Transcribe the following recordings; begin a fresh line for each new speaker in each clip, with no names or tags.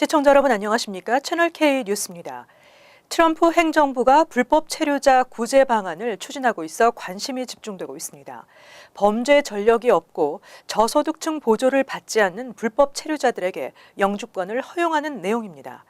시청자 여러분 안녕하십니까? 채널 K 뉴스입니다. 트럼프 행정부가 불법 체류자 구제 방안을 추진하고 있어 관심이 집중되고 있습니다. 범죄 전력이 없고 저소득층 보조를 받지 않는 불법 체류자들에게 영주권을 허용하는 내용입니다.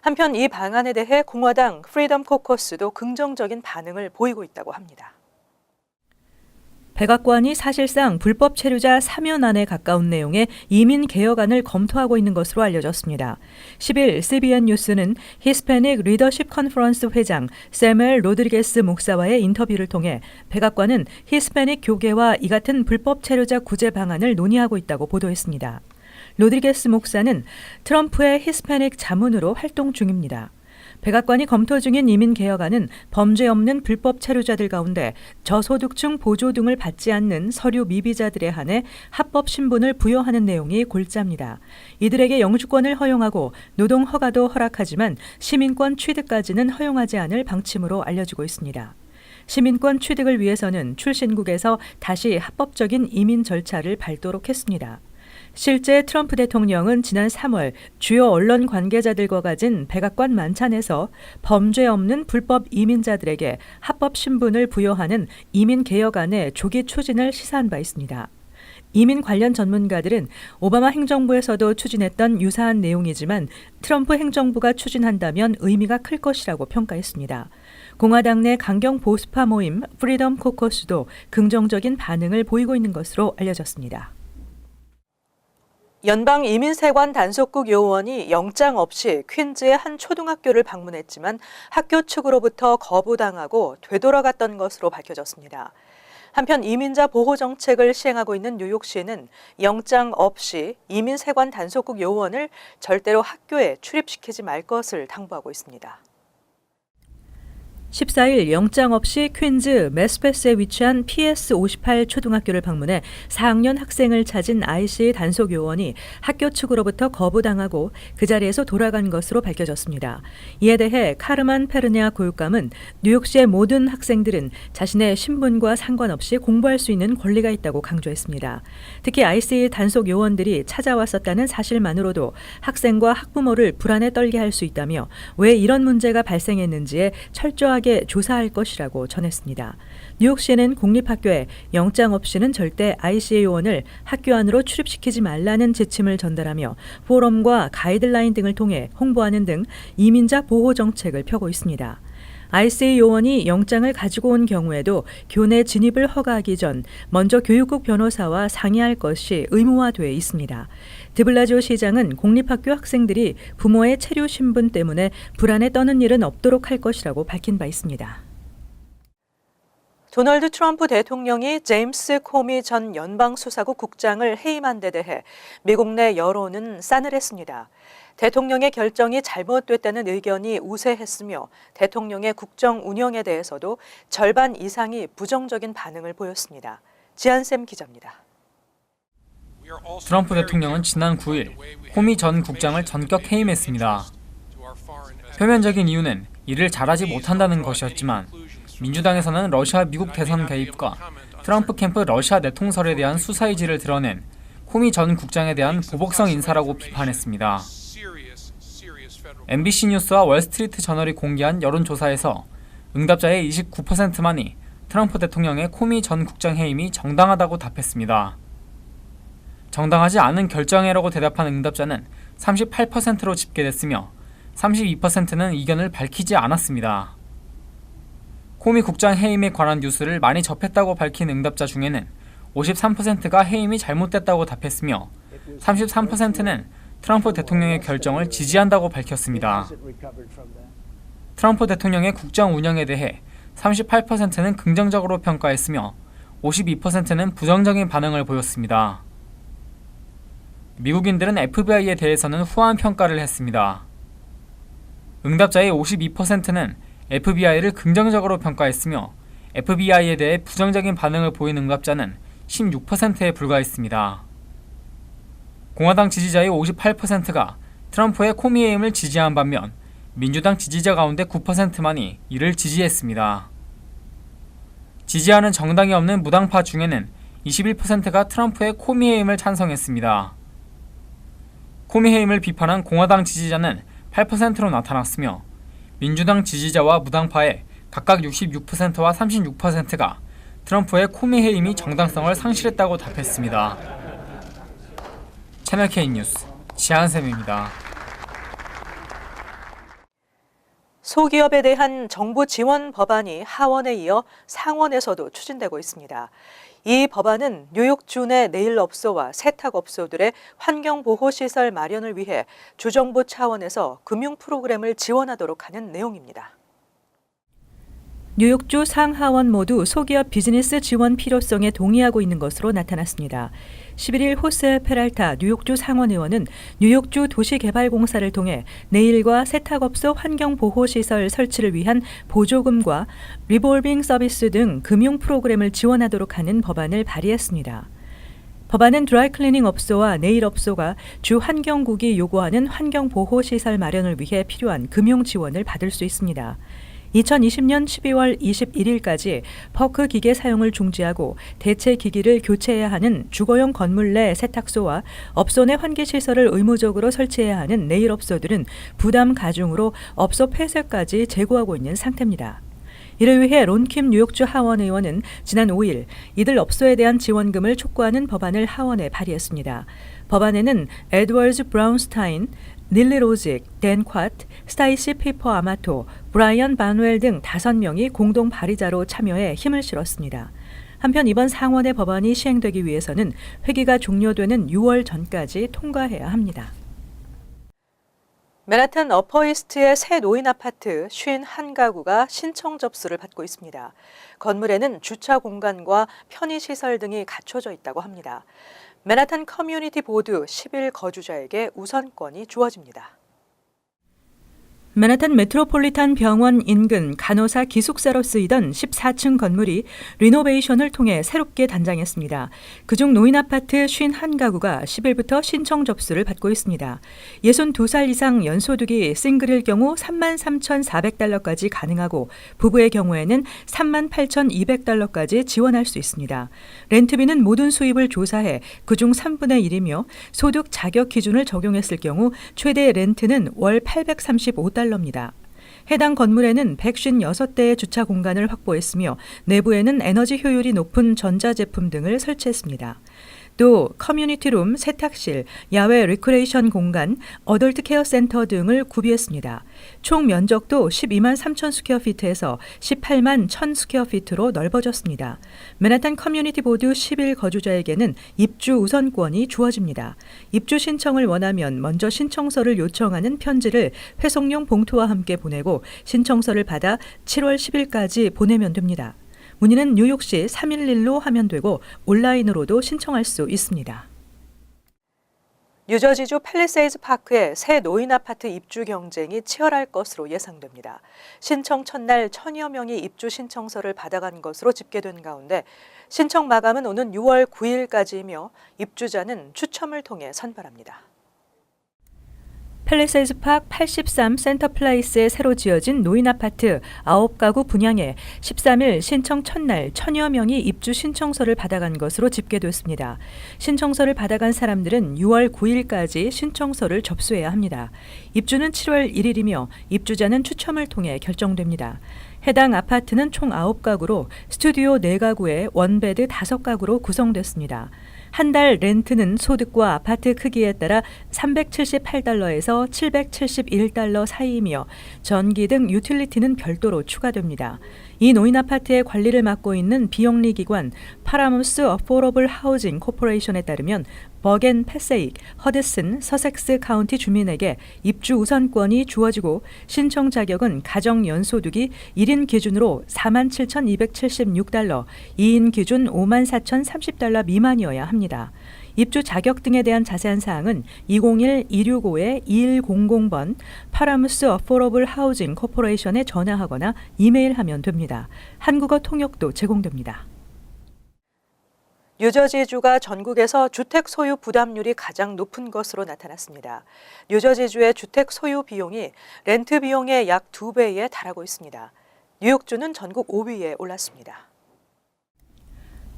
한편 이 방안에 대해 공화당 프리덤 코커스도 긍정적인 반응을 보이고 있다고 합니다. 백악관이 사실상 불법 체류자 사면안에 가까운 내용의 이민 개혁안을 검토하고 있는 것으로 알려졌습니다. 10일 CBN 뉴스는 히스패닉 리더십 컨퍼런스 회장 세멜 로드리게스 목사와의 인터뷰를 통해 백악관은 히스패닉 교계와 이 같은 불법 체류자 구제 방안을 논의하고 있다고 보도했습니다. 로드리게스 목사는 트럼프의 히스패닉 자문으로 활동 중입니다. 백악관이 검토 중인 이민 개혁안은 범죄 없는 불법 체류자들 가운데 저소득층 보조 등을 받지 않는 서류 미비자들에 한해 합법 신분을 부여하는 내용이 골자입니다. 이들에게 영주권을 허용하고 노동 허가도 허락하지만 시민권 취득까지는 허용하지 않을 방침으로 알려지고 있습니다. 시민권 취득을 위해서는 출신국에서 다시 합법적인 이민 절차를 밟도록 했습니다. 실제 트럼프 대통령은 지난 3월 주요 언론 관계자들과 가진 백악관 만찬에서 범죄 없는 불법 이민자들에게 합법 신분을 부여하는 이민 개혁안의 조기 추진을 시사한 바 있습니다. 이민 관련 전문가들은 오바마 행정부에서도 추진했던 유사한 내용이지만 트럼프 행정부가 추진한다면 의미가 클 것이라고 평가했습니다. 공화당 내 강경 보수파 모임 프리덤 코커스도 긍정적인 반응을 보이고 있는 것으로 알려졌습니다. 연방 이민세관 단속국 요원이 영장 없이 퀸즈의 한 초등학교를 방문했지만 학교 측으로부터 거부당하고 되돌아갔던 것으로 밝혀졌습니다. 한편 이민자 보호 정책을 시행하고 있는 뉴욕시는 영장 없이 이민세관 단속국 요원을 절대로 학교에 출입시키지 말 것을 당부하고 있습니다. 14일 영장 없이 퀸즈 메스페스에 위치한 PS58 초등학교를 방문해 4학년 학생을 찾은 IC 단속 요원이 학교 측으로부터 거부당하고 그 자리에서 돌아간 것으로 밝혀졌습니다. 이에 대해 카르만 페르네아 교육감은 뉴욕시의 모든 학생들은 자신의 신분과 상관없이 공부할 수 있는 권리가 있다고 강조했습니다. 특히 IC 단속 요원들이 찾아왔었다는 사실만으로도 학생과 학부모를 불안에 떨게 할 수 있다며 왜 이런 문제가 발생했는지에 철저하게 철저하게 조사할 것이라고 전했습니다. 뉴욕시는 공립학교에 영장 없이는 절대 ICA 요원을 학교 안으로 출입시키지 말라는 지침을 전달하며 포럼과 가이드라인 등을 통해 홍보하는 등 이민자 보호 정책을 펴고 있습니다. ICA 요원이 영장을 가지고 온 경우에도 교내 진입을 허가하기 전 먼저 교육국 변호사와 상의할 것이 의무화돼 있습니다. 드블라지오 시장은 공립학교 학생들이 부모의 체류 신분 때문에 불안에 떠는 일은 없도록 할 것이라고 밝힌 바 있습니다. 도널드 트럼프 대통령이 제임스 코미 전 연방수사국 국장을 해임한 데 대해 미국 내 여론은 싸늘했습니다. 대통령의 결정이 잘못됐다는 의견이 우세했으며 대통령의 국정 운영에 대해서도 절반 이상이 부정적인 반응을 보였습니다. 지한샘 기자입니다.
트럼프 대통령은 지난 9일 호미 전 국장을 전격 해임했습니다. 표면적인 이유는 일을 잘하지 못한다는 것이었지만 민주당에서는 러시아 미국 대선 개입과 트럼프 캠프 러시아 내통설에 대한 수사 의지를 드러낸 호미 전 국장에 대한 보복성 인사라고 비판했습니다. MBC 뉴스와 월스트리트 저널이 공개한 여론조사에서 응답자의 29%만이 트럼프 대통령의 코미 전 국장 해임이 정당하다고 답했습니다. 정당하지 않은 결정이라고 대답한 응답자는 38%로 집계됐으며 32%는 의견을 밝히지 않았습니다. 코미 국장 해임에 관한 뉴스를 많이 접했다고 밝힌 응답자 중에는 53%가 해임이 잘못됐다고 답했으며 33%는 트럼프 대통령의 결정을 지지한다고 밝혔습니다. 트럼프 대통령의 국정 운영에 대해 38%는 긍정적으로 평가했으며 52%는 부정적인 반응을 보였습니다. 미국인들은 FBI에 대해서는 후한 평가를 했습니다. 응답자의 52%는 FBI를 긍정적으로 평가했으며 FBI에 대해 부정적인 반응을 보인 응답자는 16%에 불과했습니다. 공화당 지지자의 58%가 트럼프의 코미에임을 지지한 반면 민주당 지지자 가운데 9%만이 이를 지지했습니다. 지지하는 정당이 없는 무당파 중에는 21%가 트럼프의 코미에임을 찬성했습니다. 코미 해임을 비판한 공화당 지지자는 8%로 나타났으며 민주당 지지자와 무당파의 각각 66%와 36%가 트럼프의 코미 해임이 정당성을 상실했다고 답했습니다. 채널 K 뉴스 지한샘입니다.
소기업에 대한 정부 지원 법안이 하원에 이어 상원에서도 추진되고 있습니다. 이 법안은 뉴욕 주 내 네일업소와 세탁업소들의 환경보호시설 마련을 위해 주정부 차원에서 금융 프로그램을 지원하도록 하는 내용입니다. 뉴욕주 상하원 모두 소기업 비즈니스 지원 필요성에 동의하고 있는 것으로 나타났습니다. 11일 호세 페랄타 뉴욕주 상원 의원은 뉴욕주 도시개발공사를 통해 내일과 세탁업소 환경보호시설 설치를 위한 보조금과 리볼빙 서비스 등 금융 프로그램을 지원하도록 하는 법안을 발의했습니다. 법안은 드라이클리닝 업소와 네일 업소가 주 환경국이 요구하는 환경보호시설 마련을 위해 필요한 금융 지원을 받을 수 있습니다. 2020년 12월 21일까지 퍼크 기계 사용을 중지하고 대체 기기를 교체해야 하는 주거용 건물 내 세탁소와 업소 내 환기 시설을 의무적으로 설치해야 하는 네일 업소들은 부담 가중으로 업소 폐쇄까지 제고하고 있는 상태입니다. 이를 위해 론킴 뉴욕주 하원 의원은 지난 5일 이들 업소에 대한 지원금을 촉구하는 법안을 하원에 발의했습니다. 법안에는 에드워즈 브라운스타인, 닐리 로직, 댄 쿼트, 스타이시 피퍼 아마토, 브라이언 바누엘 등 다섯 명이 공동 발의자로 참여해 힘을 실었습니다. 한편 이번 상원의 법안이 시행되기 위해서는 회기가 종료되는 6월 전까지 통과해야 합니다. 맨하탄 어퍼이스트의 새 노인 아파트 51가구가 신청 접수를 받고 있습니다. 건물에는 주차 공간과 편의시설 등이 갖춰져 있다고 합니다. 맨하탄 커뮤니티 보드 10일 거주자에게 우선권이 주어집니다. 맨하탄 메트로폴리탄 병원 인근 간호사 기숙사로 쓰이던 14층 건물이 리노베이션을 통해 새롭게 단장했습니다. 그중 노인 아파트 51가구가 10일부터 신청 접수를 받고 있습니다. 62살 이상 연소득이 싱글일 경우 3만 3,400달러까지 가능하고 부부의 경우에는 3만 8,200달러까지 지원할 수 있습니다. 렌트비는 모든 수입을 조사해 그중 3분의 1이며 소득 자격 기준을 적용했을 경우 최대 렌트는 월 835달러 달러입니다. 해당 건물에는 156대의 주차 공간을 확보했으며 내부에는 에너지 효율이 높은 전자제품 등을 설치했습니다. 또 커뮤니티룸, 세탁실, 야외 리크레이션 공간, 어덜트 케어 센터 등을 구비했습니다. 총 면적도 12만 3천 스퀘어 피트에서 18만 1천 스퀘어 피트로 넓어졌습니다. 맨하탄 커뮤니티 보드 10일 거주자에게는 입주 우선권이 주어집니다. 입주 신청을 원하면 먼저 신청서를 요청하는 편지를 회송용 봉투와 함께 보내고 신청서를 받아 7월 10일까지 보내면 됩니다. 문의는 뉴욕시 311로 하면 되고 온라인으로도 신청할 수 있습니다. 뉴저지주 팰리세이즈 파크의 새 노인 아파트 입주 경쟁이 치열할 것으로 예상됩니다. 신청 첫날 천여 명이 입주 신청서를 받아간 것으로 집계된 가운데 신청 마감은 오는 6월 9일까지이며 입주자는 추첨을 통해 선발합니다. 팰리세이즈 팍 83 센터플레이스에 새로 지어진 노인 아파트 9가구 분양에 13일 신청 첫날 천여 명이 입주 신청서를 받아간 것으로 집계됐습니다. 신청서를 받아간 사람들은 6월 9일까지 신청서를 접수해야 합니다. 입주는 7월 1일이며 입주자는 추첨을 통해 결정됩니다. 해당 아파트는 총 9가구로 스튜디오 4가구에 원베드 5가구로 구성됐습니다. 한 달 렌트는 소득과 아파트 크기에 따라 378달러에서 771달러 사이이며 전기 등 유틸리티는 별도로 추가됩니다. 이 노인 아파트의 관리를 맡고 있는 비영리 기관 파라무스 어포러블 하우징 코퍼레이션에 따르면 버겐 패세익, 허드슨, 서섹스 카운티 주민에게 입주 우선권이 주어지고 신청 자격은 가정 연소득이 1인 기준으로 47,276달러, 2인 기준 54,030달러 미만이어야 합니다. 입주 자격 등에 대한 자세한 사항은 201-265-2100번 파라무스 어포러블 하우징 코퍼레이션에 전화하거나 이메일하면 됩니다. 한국어 통역도 제공됩니다. 뉴저지주가 전국에서 주택 소유 부담률이 가장 높은 것으로 나타났습니다. 뉴저지주의 주택 소유 비용이 렌트 비용의 약 2배에 달하고 있습니다. 뉴욕주는 전국 5위에 올랐습니다.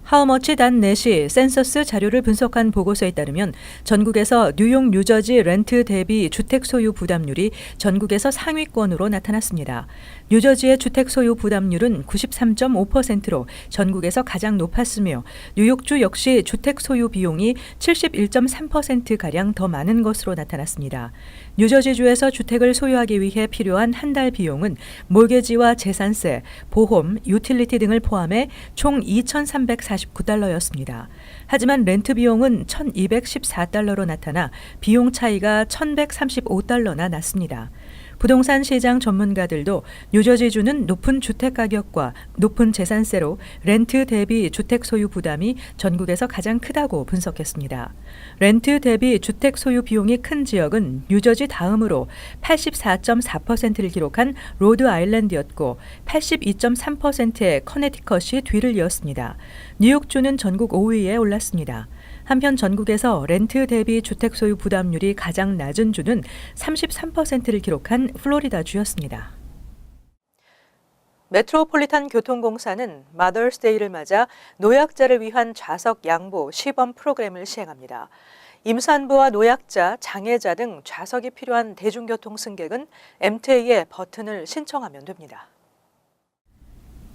하우머치.넷이 센서스 자료를 분석한 보고서에 따르면 전국에서 뉴욕, 뉴저지 렌트 대비 주택 소유 부담률이 전국에서 상위권으로 나타났습니다. 뉴저지의 주택 소유 부담률은 93.5%로 전국에서 가장 높았으며 뉴욕주 역시 주택 소유 비용이 71.3%가량 더 많은 것으로 나타났습니다. 뉴저지주에서 주택을 소유하기 위해 필요한 한 달 비용은 몰게지와 재산세, 보험, 유틸리티 등을 포함해 총 2,349달러였습니다. 하지만 렌트 비용은 1,214달러로 나타나 비용 차이가 1,135달러나 났습니다. 부동산 시장 전문가들도 뉴저지주는 높은 주택 가격과 높은 재산세로 렌트 대비 주택 소유 부담이 전국에서 가장 크다고 분석했습니다. 렌트 대비 주택 소유 비용이 큰 지역은 뉴저지 다음으로 84.4%를 기록한 로드 아일랜드였고 82.3%의 커네티컷이 뒤를 이었습니다. 뉴욕주는 전국 5위에 올랐습니다. 한편 전국에서 렌트 대비 주택 소유 부담률이 가장 낮은 주는 33%를 기록한 플로리다 주였습니다. 메트로폴리탄 교통공사는 마더스데이를 맞아 노약자를 위한 좌석 양보 시범 프로그램을 시행합니다. 임산부와 노약자, 장애자 등 좌석이 필요한 대중교통 승객은 MTA에 버튼을 신청하면 됩니다.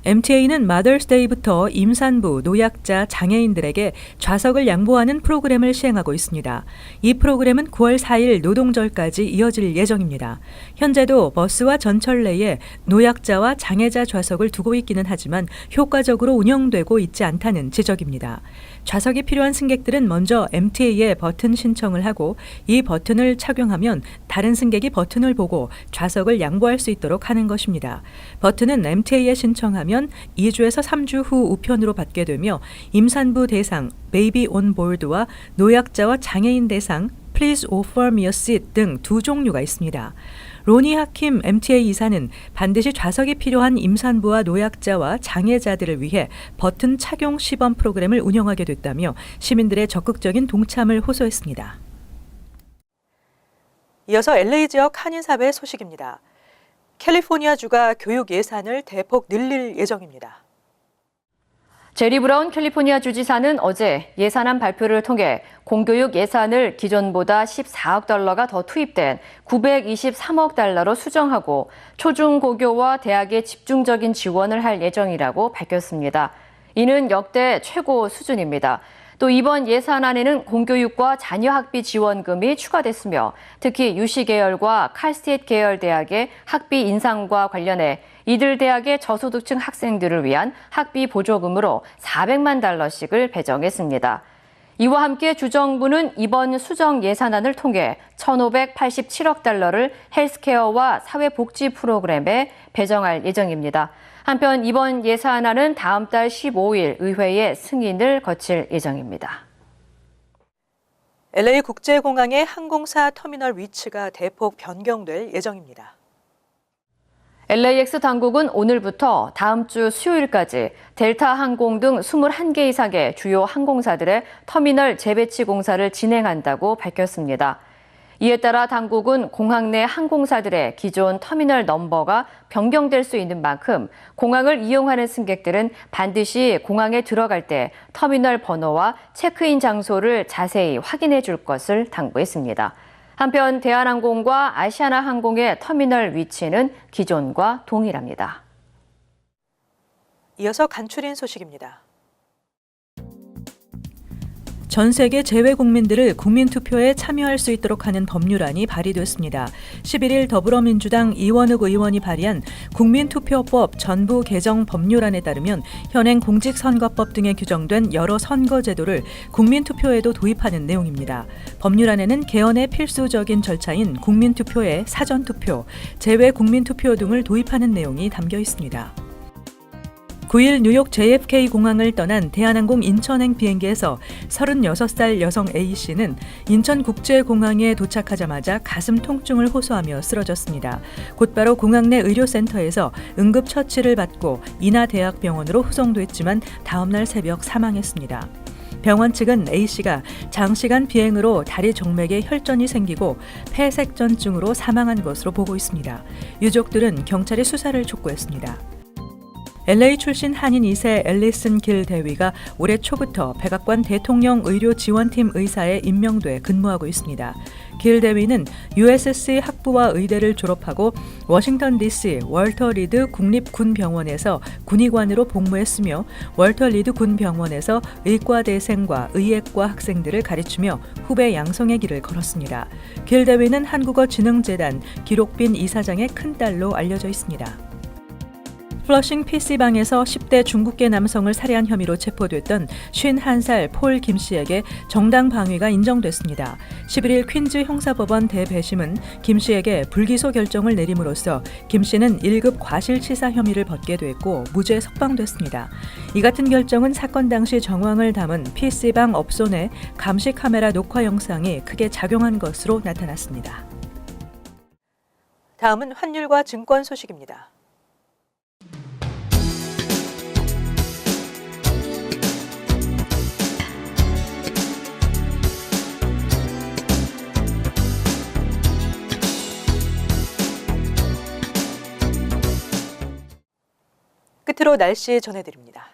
MTA는 마더스데이부터 임산부, 노약자, 장애인들에게 좌석을 양보하는 프로그램을 시행하고 있습니다. 이 프로그램은 9월 4일 노동절까지 이어질 예정입니다. 현재도 버스와 전철 내에 노약자와 장애자 좌석을 두고 있기는 하지만 효과적으로 운영되고 있지 않다는 지적입니다. 좌석이 필요한 승객들은 먼저 MTA에 버튼 신청을 하고 이 버튼을 착용하면 다른 승객이 버튼을 보고 좌석을 양보할 수 있도록 하는 것입니다. 버튼은 MTA에 신청하면 2주에서 3주 후 우편으로 받게 되며 임산부 대상, 베이비 온 보드와 노약자와 장애인 대상, Please offer me a seat 등 두 종류가 있습니다. 로니 하킴 MTA 이사는 반드시 좌석이 필요한 임산부와 노약자와 장애자들을 위해 버튼 착용 시범 프로그램을 운영하게 됐다며 시민들의 적극적인 동참을 호소했습니다. 이어서 LA 지역 한인사회 소식입니다. 캘리포니아주가 교육 예산을 대폭 늘릴 예정입니다.
제리 브라운 캘리포니아 주지사는 어제 예산안 발표를 통해 공교육 예산을 기존보다 14억 달러가 더 투입된 923억 달러로 수정하고 초중고교와 대학에 집중적인 지원을 할 예정이라고 밝혔습니다. 이는 역대 최고 수준입니다. 또 이번 예산안에는 공교육과 자녀 학비 지원금이 추가됐으며 특히 유시 계열과 칼스테이트 계열 대학의 학비 인상과 관련해 이들 대학의 저소득층 학생들을 위한 학비 보조금으로 400만 달러씩을 배정했습니다. 이와 함께 주정부는 이번 수정 예산안을 통해 1,587억 달러를 헬스케어와 사회복지 프로그램에 배정할 예정입니다. 한편 이번 예산안은 다음 달 15일 의회의 승인을 거칠 예정입니다.
LA 국제공항의 항공사 터미널 위치가 대폭 변경될 예정입니다.
LAX 당국은 오늘부터 다음 주 수요일까지 델타 항공 등 21개 이상의 주요 항공사들의 터미널 재배치 공사를 진행한다고 밝혔습니다. 이에 따라 당국은 공항 내 항공사들의 기존 터미널 넘버가 변경될 수 있는 만큼 공항을 이용하는 승객들은 반드시 공항에 들어갈 때 터미널 번호와 체크인 장소를 자세히 확인해 줄 것을 당부했습니다. 한편 대한항공과 아시아나 항공의 터미널 위치는 기존과 동일합니다.
이어서 간추린 소식입니다. 전 세계 재외 국민들을 국민 투표에 참여할 수 있도록 하는 법률안이 발의됐습니다. 11일 더불어민주당 이원욱 의원이 발의한 국민투표법 전부 개정 법률안에 따르면 현행 공직선거법 등에 규정된 여러 선거제도를 국민투표에도 도입하는 내용입니다. 법률안에는 개헌의 필수적인 절차인 국민투표에 사전투표, 재외 국민투표 등을 도입하는 내용이 담겨 있습니다. 9일 뉴욕 JFK 공항을 떠난 대한항공 인천행 비행기에서 36살 여성 A씨는 인천국제공항에 도착하자마자 가슴 통증을 호소하며 쓰러졌습니다. 곧바로 공항 내 의료센터에서 응급 처치를 받고 인하대학병원으로 후송됐지만 다음날 새벽 사망했습니다. 병원 측은 A씨가 장시간 비행으로 다리 정맥에 혈전이 생기고 폐색전증으로 사망한 것으로 보고 있습니다. 유족들은 경찰에 수사를 촉구했습니다. LA 출신 한인 2세 앨리슨 길 대위가 올해 초부터 백악관 대통령 의료 지원팀 의사에 임명돼 근무하고 있습니다. 길 대위는 USC 학부와 의대를 졸업하고 워싱턴 DC 월터 리드 국립군병원에서 군의관으로 복무했으며 월터 리드 군병원에서 의과대생과 의예과 학생들을 가르치며 후배 양성의 길을 걸었습니다. 길 대위는 한국어진흥재단 기록빈 이사장의 큰딸로 알려져 있습니다. 플러싱 PC방에서 10대 중국계 남성을 살해한 혐의로 체포됐던 51살 폴 김 씨에게 정당 방위가 인정됐습니다. 11일 퀸즈 형사법원 대배심은 김 씨에게 불기소 결정을 내림으로써 김 씨는 1급 과실치사 혐의를 벗게 됐고 무죄 석방됐습니다. 이 같은 결정은 사건 당시 정황을 담은 PC방 업소 내 감시 카메라 녹화 영상이 크게 작용한 것으로 나타났습니다. 다음은 환율과 증권 소식입니다. 끝으로 날씨 전해드립니다.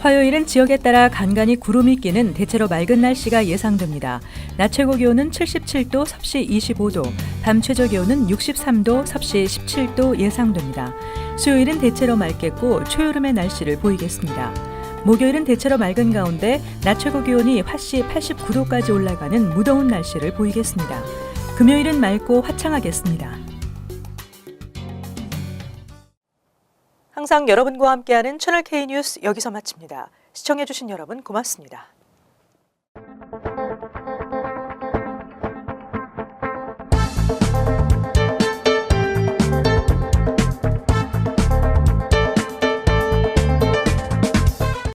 화요일은 지역에 따라 간간히 구름이 끼는 대체로 맑은 날씨가 예상됩니다. 낮 최고 기온은 77도, 섭씨 25도, 밤 최저 기온은 63도, 섭씨 17도 예상됩니다. 수요일은 대체로 맑겠고 초여름의 날씨를 보이겠습니다. 목요일은 대체로 맑은 가운데 낮 최고 기온이 화씨 89도까지 올라가는 무더운 날씨를 보이겠습니다. 금요일은 맑고 화창하겠습니다. 항상 여러분과 함께하는 채널 K 뉴스 여기서 마칩니다. 시청해주신 여러분 고맙습니다.